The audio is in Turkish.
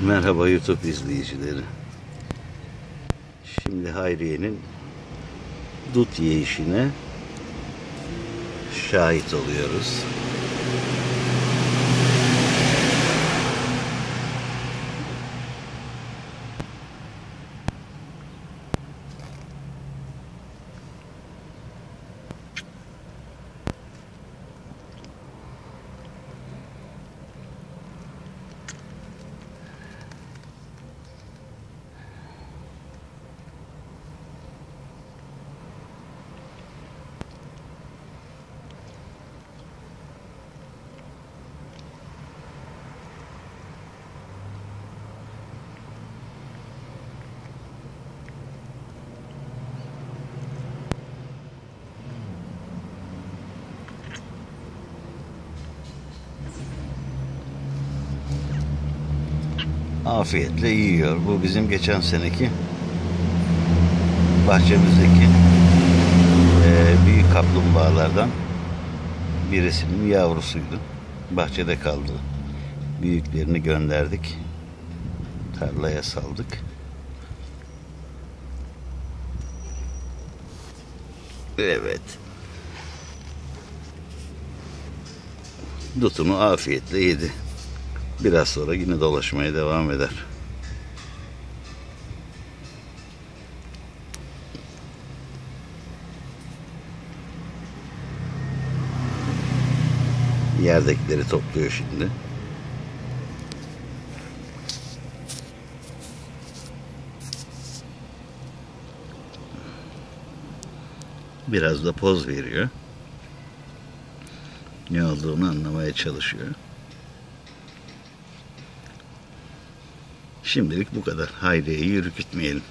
Merhaba YouTube izleyicileri. Şimdi Hayriye'nin dut yiyişine şahit oluyoruz. Afiyetle yiyor. Bu bizim geçen seneki bahçemizdeki eee, büyük kaplumbağalardan birisinin yavrusuydu. Bahçede kaldı. Büyüklerini gönderdik. Tarlaya saldık. Evet. Dutunu afiyetle yedi. Biraz sonra yine dolaşmaya devam eder. Yerdekileri topluyor şimdi. Biraz da poz veriyor. Ne olduğunu anlamaya çalışıyor. Şimdilik bu kadar. Hayriye'yi yürütmeyelim.